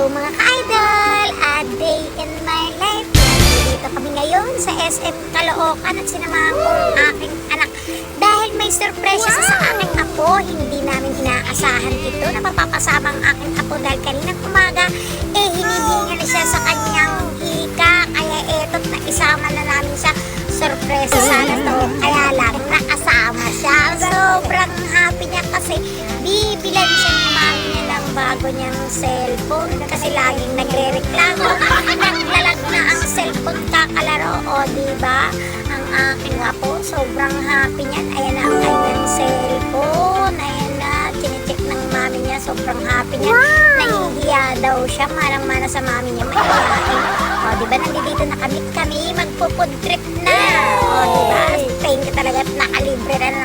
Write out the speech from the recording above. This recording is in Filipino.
Hello mga ka-idol! A day in my life. Dito kami ngayon sa SM Caloocan at sinamahan ko ang aking anak. Dahil may surprise siya sa aking apo, hindi namin inaasahan ito na mapapasama ang aking apo dahil kaninang umaga, eh hinihingal siya sa kanyang hika. Kaya eto't na isama na namin siya. Surpresa sana to. Kaya lang nakasama siya. Sobrang happy niya kasi bago niyang cellphone kasi laging nagre-reklamo. Naglalag na ang cellphone kakalaro. O, di ba? Ang aking apo, sobrang happy niyan. Ayan na ang kanyang cellphone. Ayan na, chinecheck ng mami niya. Sobrang happy niya. Nahihiya daw siya. Manang-mana sa mami niya. Mahihiyain. O, di ba? Nandito na kami. Kami magpo-food trip na. O, di ba? You talaga. Nakalibre na